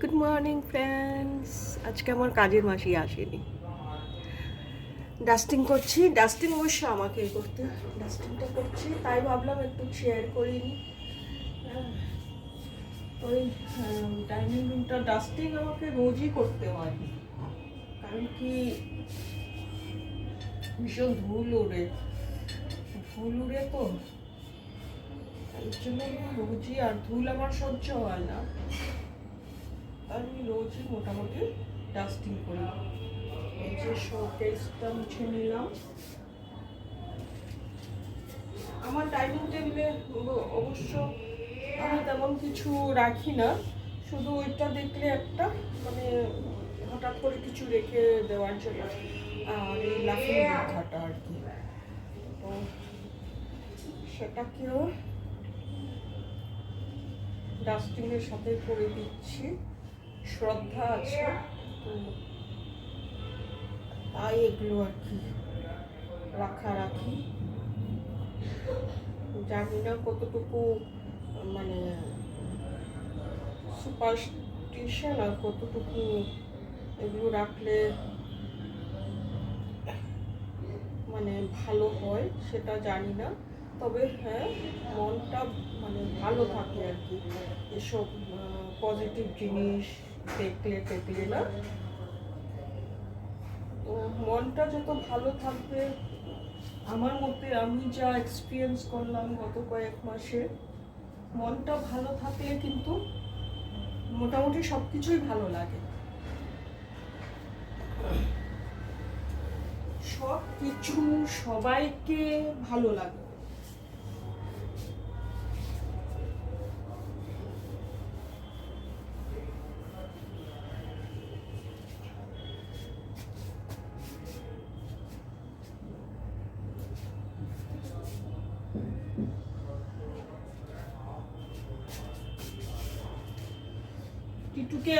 Good morning friends আজকে আমার কাজের মাসি আসেনি। ডাস্টিং করছি। ডাস্টিং অবশ্য আমাকে করতে ডাস্টিংটা করছি। তাই ভাবলাম একটু শেয়ার করিনি। ওই ডাইনিং রুমটা ডাস্টিং আমাকে রোজই করতে হয়। কারণ কি, ভীষণ ধুল উড়ে ধুল উড়ে তো। এই জন্য রোজই আর ধুল আমার সহ্য হয় না। আমি রোজই মোটামুটি ডাস্টিং করি। এই যে শোকেসটা মুছে নিলাম। আমার ডাইনিং টেবিলে অবশ্য আমি তেমন কিছু রাখি না। শুধু ওইটা দেখলে একটা মানে হঠাৎ করে কিছু রেখে দেওয়ার জন্য। আর এই আর কি। তো সেটাকেও ডাস্টিংয়ের সাথে করে দিচ্ছি। শ্রদ্ধা আছে? তাই এগুলো আর কি? রাখা রাখি জানি না কতটুকু মানে সুপারস্টিশন আর কতটুকু এগুলো রাখলে মানে ভালো হয় সেটা জানি না। তবে হ্যাঁ মনটা মানে ভালো থাকে আর কি। এসব পজিটিভ জিনিস দেখলে না তো মনটা যত ভালো থাকবে, আমার মতে আমি যা এক্সপিরিয়েন্স করলাম গত কয়েক মাসে, মনটা ভালো থাকলে কিন্তু মোটামুটি সব কিছুই ভালো লাগে। সব কিছু সবাইকে ভালো লাগে।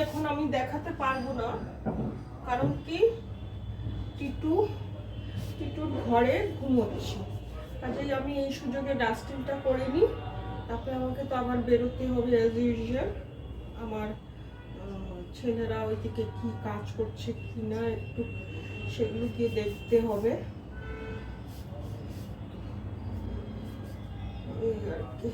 এখন আমি দেখাতে পারব না। কারণ কি? টিটু, টিটুর ঘরে ঘুমোচ্ছে। কাজেই আমি এই সুযোগে ডাস্টিংটা করে নিই। তারপরে আমাকে তো আবার বেরোতে হবে অ্যাজ ইউজুয়াল আমার ছেলেরা ওইদিকে কি কাজ করছে কি না একটু সেগুলো গিয়ে দেখতে হবে। এই আর কি।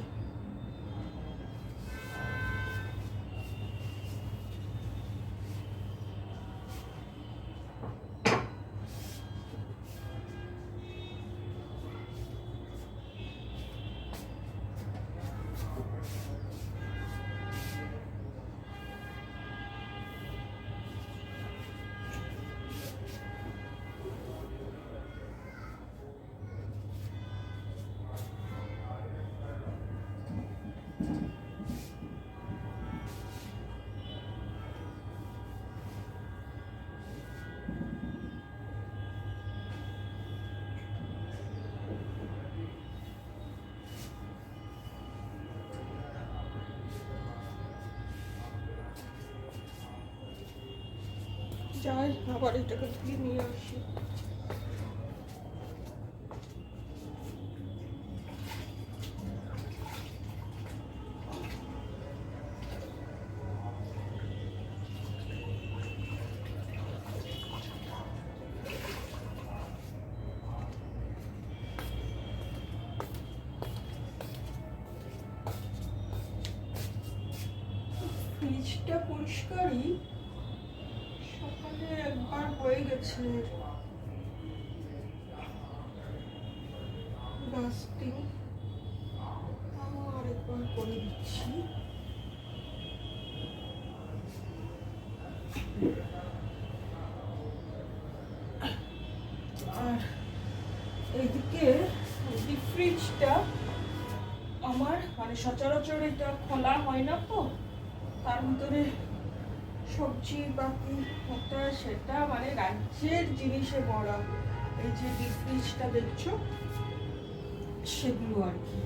যাই আবার এটাকে ধুয়ে নিয়ে আসি। ফ্রিজটা পরিষ্কারই। একবার হয়ে গেছে। আর এইদিকে ডিপ ফ্রিজটা আমার মানে সচরাচর এটা খোলা হয় না তো, তার ভিতরে সবজি বাকি ওটা সেটা মানে রাজ্যের জিনিসে ভরা এই যে ডিপ ফ্রিজটা দেখছ, সেগুলো আর কি।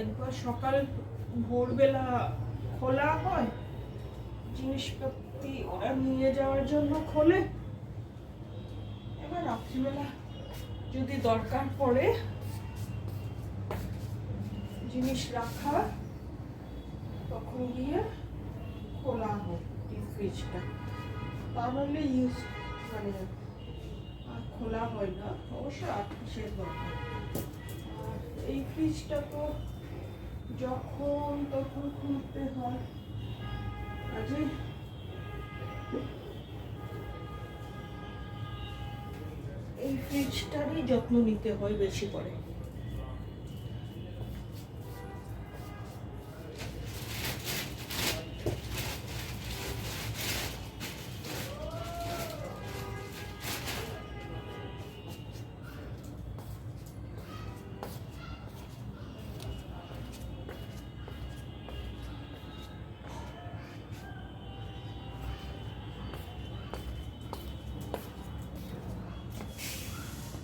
একবার সকাল ভোরবেলা খোলা হয়, জিনিসপত্র ওরা নিয়ে যাওয়ার জন্য খোলে। এবার রাত্রিবেলা যদি দরকার পড়ে জিনিস রাখা তখন গিয়ে খোলা হোক ডিপ ফ্রিজটা তাহলে ইউজ মানে আর খোলা হয় না, অবশ্য আঠাশের দরকার? এই ফ্রিজটা তো যখন তখন খুলতে হয়। কাজে এই ফ্রিজটারই যত্ন নিতে হয় বেশি করে।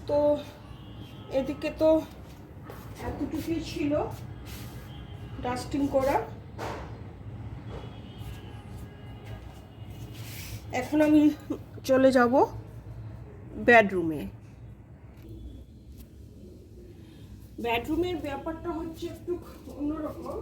তো এদিকে তো এতটুকুই ছিল ডাস্টিং করা। এখন আমি চলে যাব বেডরুমে। বেডরুমের ব্যাপারটা হচ্ছে একটু অন্যরকম।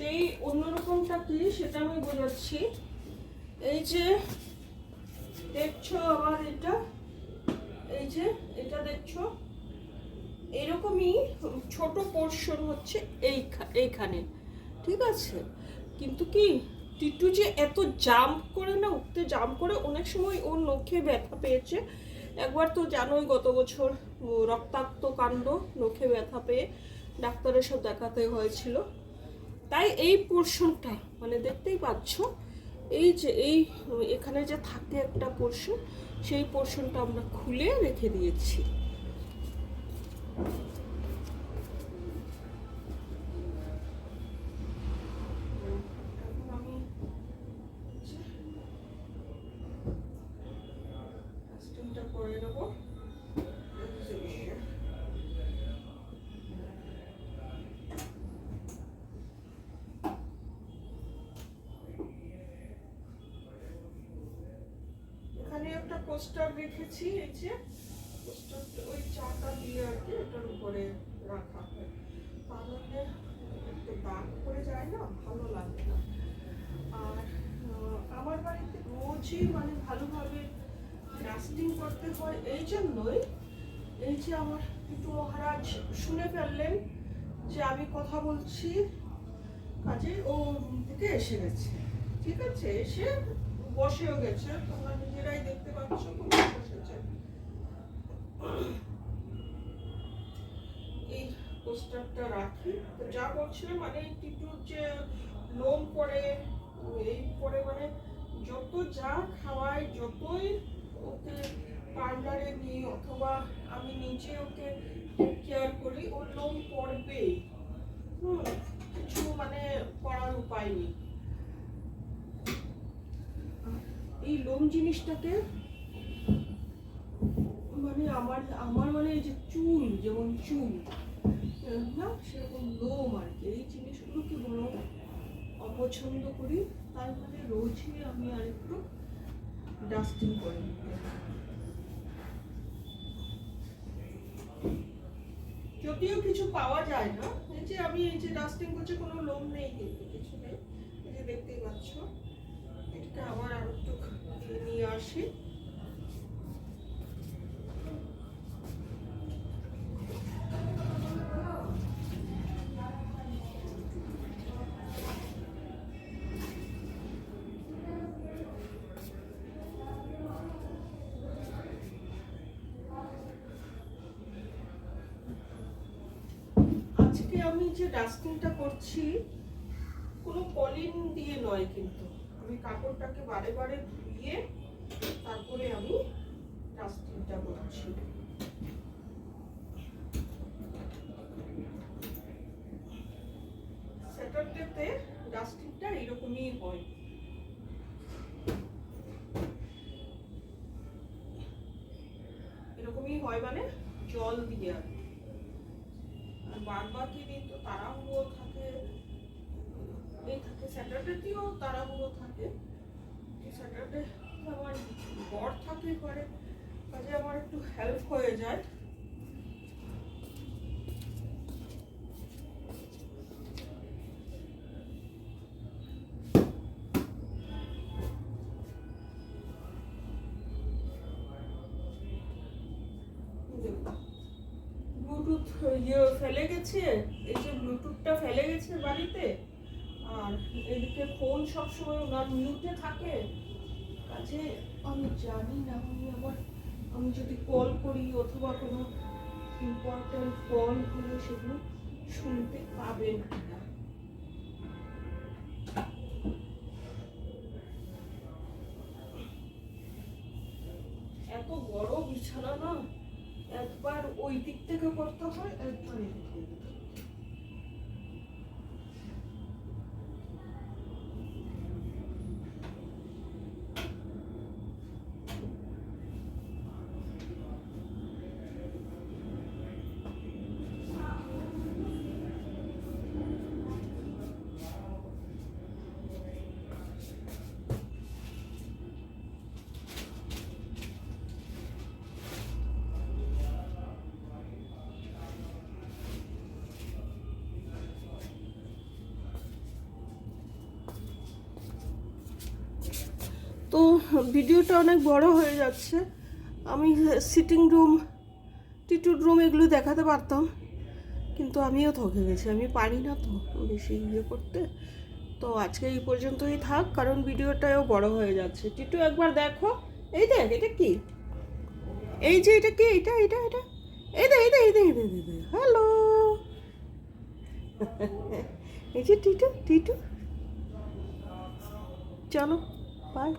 সেই অন্যরকমটা কি সেটা আমি বোঝাচ্ছি। এই যে দেখছ আমার এটা? এই যে এটা দেখছ? এরকমই ছোট পোর্শন হচ্ছে এই এইখানে। ঠিক আছে? কিন্তু কি টিটু যে এত জাম্প করে না, উঠতে জাম্প করে, অনেক সময় ওর নখে ব্যথা পেয়েছে। একবার তো জানোই গত বছর রক্তাক্ত কাণ্ড, নখে ব্যথা পেয়ে ডাক্তারের সব দেখাতে হয়েছিল। তাই এই পোর্শনটা মানে দেখতেই পাচ্ছ, এই যে এই, এখানে যে থাকে একটা পোর্শন, সেই পোর্শনটা আমরা খুলে রেখে দিয়েছি এখন আমি কাস্টিংটা করে নেব এখানে একটা পোস্টার রেখেছি, এই যে পোস্টারটা ওই চাটা দিয়ে আর কি এটার উপরে রাখা হয়। তাহলে একটু দাগ করে যায় না, ভালো লাগে না। আর আমার বাড়িতে রোজই মানে ভালোভাবে ডাস্টিং করতে হয়, এই জন্যই এই যে আমার একটু মহারাজ শুনে ফেললেন যে আমি কথা বলছি কাজে ও থেকে এসে গেছে। ঠিক আছে, এসে বসেও গেছে। তোমরা নিজেরাই দেখতে পাচ্ছ বসেছে। এই পোস্টারটা রাখি। তো যা বলছিলাম মানে টিটুর যে লোম এই মানে যত যা খাওয়াই যতই ওকে পার্লারে নিই অথবা আমি নিজে ওকে কেয়ার করি ওর লোম পড়বেই হুম, কিছু মানে করার উপায় নেই। লোম জিনিসটাকে মানে আমার আমার মানে যে চুল, যেমন চুল না, সেরকম লোম আর কি, এই জিনিসগুলোকে বড় অপছন্দ করি। তাই মানে রোজই আমি আর একটু ডাস্টিং করে যদিও কিছু পাওয়া যায় না, এই যে আমি এই যে ডাস্টিং করছি, কোনো লোম নেই কিন্তু, কিছু নেই। এই যে দেখতেই পাচ্ছ এটাকে আবার আর একটু দিয়ে নিয়ে আসি। আজকে আমি যে ডাস্টিংটা করছি, কোনো কলিন দিয়ে নয় কিন্তু। আমি কাপড়টাকে বারে বারে ধুয়ে তারপরে আমি ডাস্টিংটা করছি। স্যাটারডেতে ডাস্টিংটা এরকমই হয়। এরকমই হয় মানে জল দিয়ে আর কি। আর বাকি দিন তো তাড়াহুড়ো থাকে। এই থাকে স্যাটারডেতেও তাড়াহুড়ো থাকে। স্যাটারডে আমার বর থাকে করে কাজে আমার একটু হেল্প হয়ে যায়। ব্লুটুথ ইয়ে ফেলে গেছে, এই যে ব্লুটুথটা ফেলে গেছে বাড়িতে, আর এদিকে ফোন সবসময় ওনার মিউটে থাকে। কাজে আমি জানি না উনি আমার আমি যদি কল করি অথবা কোনো ইম্পর্ট্যান্ট কল হলে সেগুলো শুনতে পাবেন কিনা এত বড় বিছানা না একবার ওই দিক থেকে করতে হয় একবার এদিক থেকে তো ভিডিওটা অনেক বড় হয়ে যাচ্ছে। আমি সিটিং রুম টিটুর রুম এগুলো দেখাতে পারতাম, কিন্তু আমিও থকে গেছি। আমি পারি না তো বেশি ইয়ে করতে। তো আজকে এই পর্যন্তই থাক, কারণ ভিডিওটাও বড় হয়ে যাচ্ছে। টিটু, একবার দেখো। এই দেখ, এটা কি? এই যে এটা কি? এটা এটা এটা। এই দে এই দে এই দে এই দে হ্যালো এই যে টিটু টিটু। চলো বাই